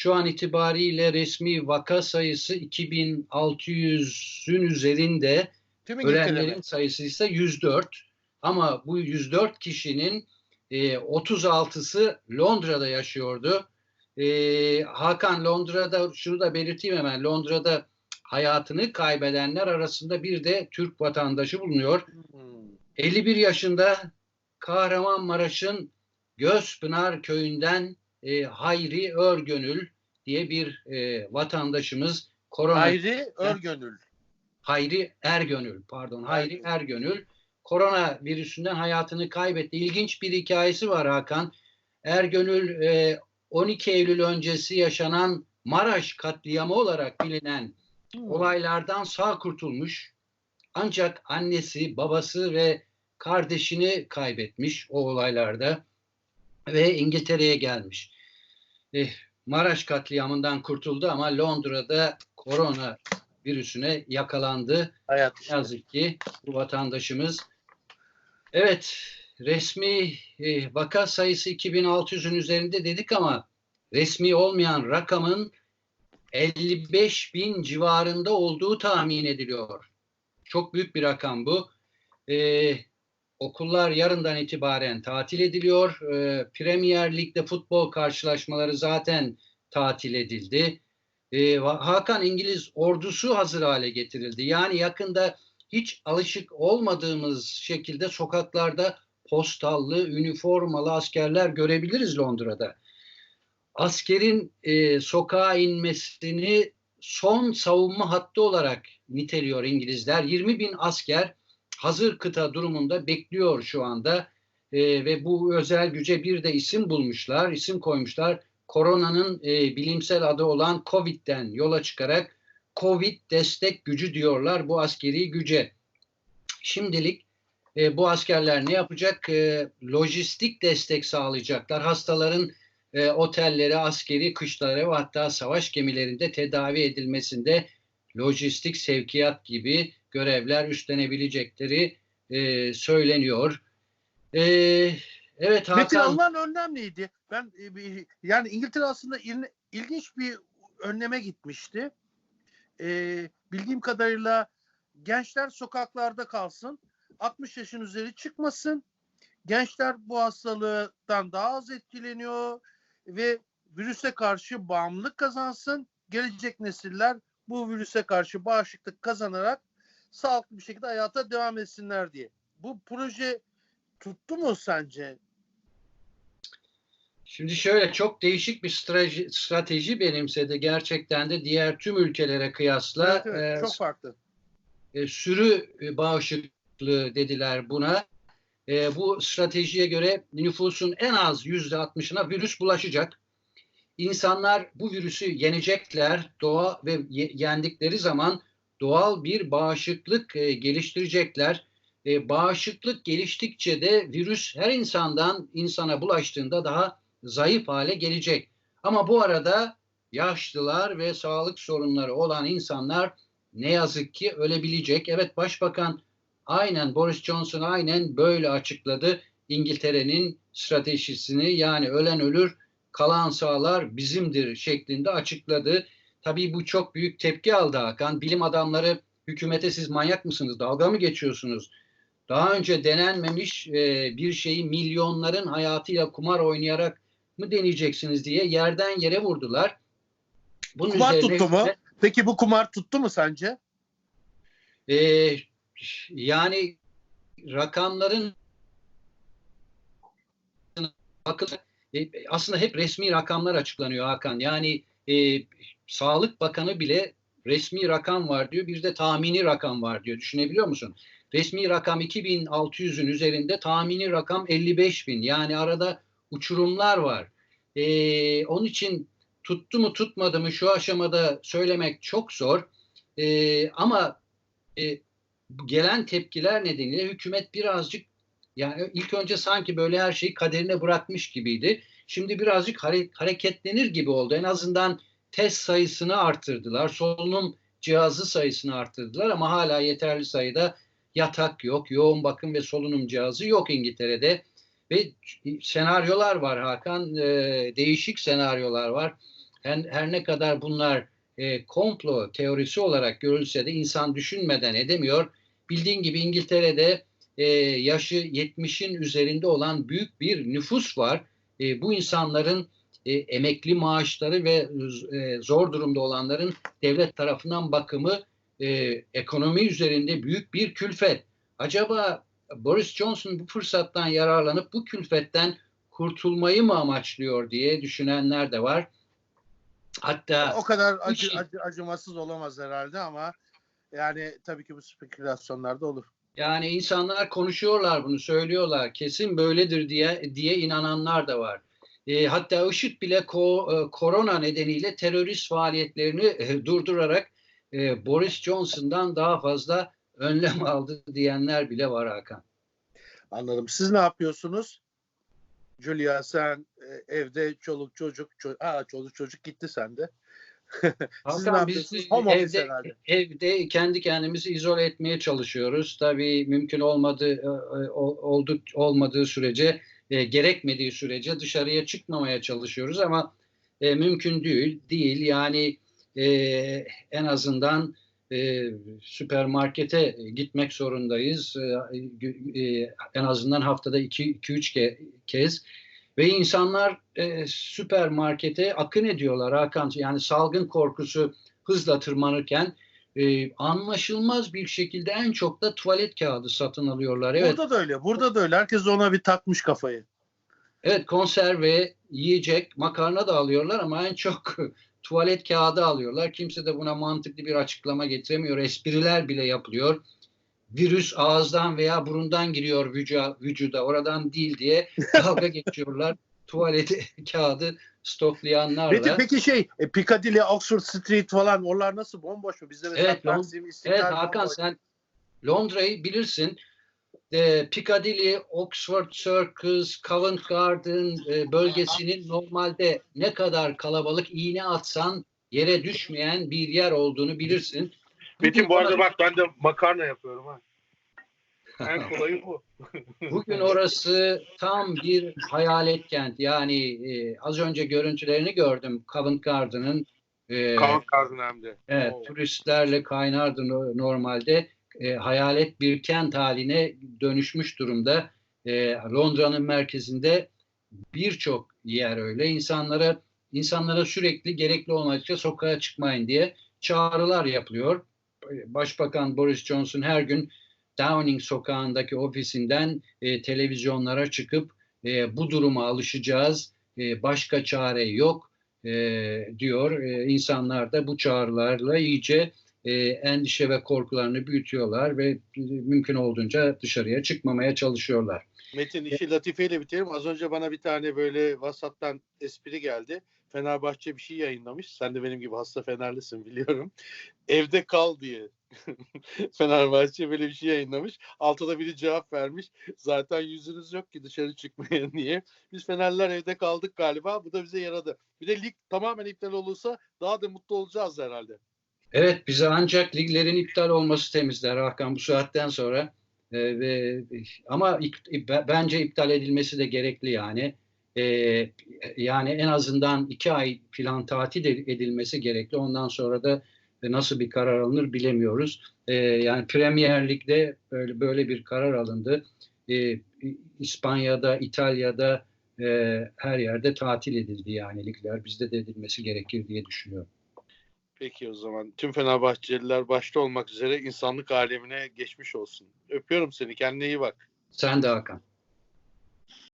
şu an itibariyle resmi vaka sayısı 2600'ün üzerinde. Tüm Ölenlerin sayısı ise 104. Ama bu 104 kişinin e, 36'sı Londra'da yaşıyordu. E, Hakan Londra'da şunu da belirteyim hemen. Londra'da hayatını kaybedenler arasında bir de Türk vatandaşı bulunuyor. Hmm. 51 yaşında Kahramanmaraş'ın Gözpınar köyünden e, Hayri Örgönül diye bir e, vatandaşımız korona Hayri Örgönül. Hayri Ergönül pardon Hayri Ergönül korona virüsünden hayatını kaybetti. İlginç bir hikayesi var Hakan. Ergönül e, 12 Eylül öncesi yaşanan Maraş katliamı olarak bilinen Hmm. olaylardan sağ kurtulmuş. Ancak annesi, babası ve kardeşini kaybetmiş o olaylarda ve İngiltere'ye gelmiş. Eh, Maraş katliamından kurtuldu ama Londra'da korona virüsüne yakalandı. Hayat yazık ki bu vatandaşımız. Evet, resmi e, vaka sayısı 2600'ün üzerinde dedik ama resmi olmayan rakamın 55 bin civarında olduğu tahmin ediliyor. Çok büyük bir rakam bu. E, okullar yarından itibaren tatil ediliyor. E, Premier Lig'de futbol karşılaşmaları zaten tatil edildi. E, Hakan İngiliz ordusu hazır hale getirildi. Yani yakında hiç alışık olmadığımız şekilde sokaklarda postallı, üniformalı askerler görebiliriz Londra'da. Askerin e, sokağa inmesini son savunma hattı olarak niteliyor İngilizler. 20 bin asker hazır kıta durumunda bekliyor şu anda E, ve bu özel güce bir de isim bulmuşlar, isim koymuşlar. Koronanın e, bilimsel adı olan COVID'den yola çıkarak COVID destek gücü diyorlar bu askeri güce. Şimdilik e, bu askerler ne yapacak? E, lojistik destek sağlayacaklar. Hastaların e, otellere, askeri kışlara ve hatta savaş gemilerinde tedavi edilmesinde lojistik sevkiyat gibi görevler üstlenebilecekleri e, söyleniyor. E, evet Metin Hakan. alınan önlem neydi? Ben e, yani İngiltere aslında il- ilginç bir önleme gitmişti. E, bildiğim kadarıyla gençler sokaklarda kalsın, 60 yaşın üzeri çıkmasın. Gençler bu hastalıktan daha az etkileniyor ve virüse karşı bağımlılık kazansın. Gelecek nesiller bu virüse karşı bağışıklık kazanarak sağlıklı bir şekilde hayata devam etsinler diye. Bu proje tuttu mu sence? Şimdi şöyle çok değişik bir strateji, strateji benimsedi. Gerçekten de diğer tüm ülkelere kıyasla Evet, evet, e, çok farklı. e, sürü bağışıklığı dediler buna. E, bu stratejiye göre nüfusun en az yüzde altmışına virüs bulaşacak. İnsanlar bu virüsü yenecekler doğa ve ye- yendikleri zaman doğal bir bağışıklık e, geliştirecekler. E, bağışıklık geliştikçe de virüs her insandan insana bulaştığında daha zayıf hale gelecek. Ama bu arada yaşlılar ve sağlık sorunları olan insanlar ne yazık ki ölebilecek. Evet Başbakan aynen Boris Johnson aynen böyle açıkladı İngiltere'nin stratejisini yani ölen ölür kalan sağlar bizimdir şeklinde açıkladı. Tabii bu çok büyük tepki aldı Hakan. Bilim adamları hükümete siz manyak mısınız dalga mı geçiyorsunuz? Daha önce denenmemiş e, bir şeyi milyonların hayatıyla kumar oynayarak mı deneyeceksiniz diye yerden yere vurdular. Bunun Kumar tuttu mu? Peki bu kumar tuttu mu sence? Ee, yani rakamların bakın e, aslında hep resmi rakamlar açıklanıyor Hakan. Yani e, Sağlık Bakanı bile resmi rakam var diyor. Bir de tahmini rakam var diyor. Düşünebiliyor musun? Resmi rakam 2600'ün üzerinde, tahmini rakam 55.000. Yani arada uçurumlar var. E, onun için tuttu mu tutmadı mı şu aşamada söylemek çok zor. E, ama e, gelen tepkiler nedeniyle hükümet birazcık yani ilk önce sanki böyle her şeyi kaderine bırakmış gibiydi. Şimdi birazcık hare- hareketlenir gibi oldu. En azından test sayısını arttırdılar. Solunum cihazı sayısını arttırdılar ama hala yeterli sayıda yatak yok, yoğun bakım ve solunum cihazı yok İngiltere'de. Ve senaryolar var Hakan, e, değişik senaryolar var. her, her ne kadar bunlar e, komplo teorisi olarak görülse de insan düşünmeden edemiyor. Bildiğin gibi İngiltere'de e, yaşı 70'in üzerinde olan büyük bir nüfus var. E, bu insanların e, emekli maaşları ve e, zor durumda olanların devlet tarafından bakımı e, ekonomi üzerinde büyük bir külfet. Acaba Boris Johnson bu fırsattan yararlanıp bu külfetten kurtulmayı mı amaçlıyor diye düşünenler de var. Hatta O kadar acı, acı- acımasız olamaz herhalde ama yani tabii ki bu spekülasyonlar da olur. Yani insanlar konuşuyorlar bunu söylüyorlar kesin böyledir diye diye inananlar da var. E, hatta IŞİD bile ko- e, korona nedeniyle terörist faaliyetlerini e, durdurarak e, Boris Johnson'dan daha fazla önlem aldı diyenler bile var Hakan. Anladım. Siz ne yapıyorsunuz? Julia sen e, evde çoluk çocuk ço- Aa, çoluk çocuk gitti sende. Siz ne Hakan biz? Home evde, evde kendi kendimizi izole etmeye çalışıyoruz. Tabii mümkün olmadığı e, e, ol- olduk olmadığı sürece e, gerekmediği sürece dışarıya çıkmamaya çalışıyoruz ama e, mümkün değil değil yani e, en azından e, süpermarkete gitmek zorundayız E, e, en azından haftada 2-3 ke- kez ve insanlar e, süpermarkete akın ediyorlar Hakan. Yani salgın korkusu hızla tırmanırken e, anlaşılmaz bir şekilde en çok da tuvalet kağıdı satın alıyorlar. Evet, Burada da öyle. Burada da öyle. Herkes ona bir takmış kafayı. evet konserve, yiyecek, makarna da alıyorlar ama en çok tuvalet kağıdı alıyorlar. Kimse de buna mantıklı bir açıklama getiremiyor. Espriler bile yapılıyor. Virüs ağızdan veya burundan giriyor vücuda, vücuda oradan değil diye dalga geçiyorlar. Tuvalet kağıdı stoklayanlarla. Peki, peki şey e, Piccadilly, Oxford Street falan oralar nasıl? Bomboş mu? Bizde mesela Evet, Taksim, İstiklal Evet Hakan bomboş. sen Londra'yı bilirsin. E, Piccadilly, Oxford Circus, Covent Garden e, bölgesinin normalde ne kadar kalabalık iğne atsan yere düşmeyen bir yer olduğunu bilirsin. Metin bu arada bak ben de makarna yapıyorum ha. En kolayı bu. Bugün orası tam bir hayalet kent. Yani e, az önce görüntülerini gördüm Covent Garden'ın. E, Kavak kazın hem de. Evet, Oo. turistlerle kaynardı no- normalde. E, hayalet bir kent haline dönüşmüş durumda. E, Londra'nın merkezinde birçok yer öyle. İnsanlara insanlara sürekli gerekli olmadıkça sokağa çıkmayın diye çağrılar yapılıyor. Başbakan Boris Johnson her gün Downing sokağındaki ofisinden e, televizyonlara çıkıp e, bu duruma alışacağız. E, başka çare yok e, diyor. E, insanlar da bu çağrılarla iyice e, endişe ve korkularını büyütüyorlar ve e, mümkün olduğunca dışarıya çıkmamaya çalışıyorlar. Metin işi latifeyle bitirelim. Az önce bana bir tane böyle WhatsApp'tan espri geldi. Fenerbahçe bir şey yayınlamış. Sen de benim gibi hasta Fenerlisin biliyorum. Evde kal diye. Fenerbahçe böyle bir şey yayınlamış. Altta biri cevap vermiş. Zaten yüzünüz yok ki dışarı çıkmaya diye. Biz Fenerliler evde kaldık galiba. Bu da bize yaradı. Bir de lig tamamen iptal olursa daha da mutlu olacağız herhalde. Evet bize ancak liglerin iptal olması temizler Hakan bu saatten sonra. E, ve ama ik- bence iptal edilmesi de gerekli yani. E, yani en azından iki ay filan tatil ed- edilmesi gerekli. Ondan sonra da nasıl bir karar alınır bilemiyoruz. E, yani Premier Lig'de böyle böyle bir karar alındı. E, İspanya'da, İtalya'da e, her yerde tatil edildi yani ligler. Bizde de edilmesi gerekir diye düşünüyorum. Peki o zaman tüm Fenerbahçeliler başta olmak üzere insanlık alemine geçmiş olsun. Öpüyorum seni. Kendine iyi bak. Sen de Hakan.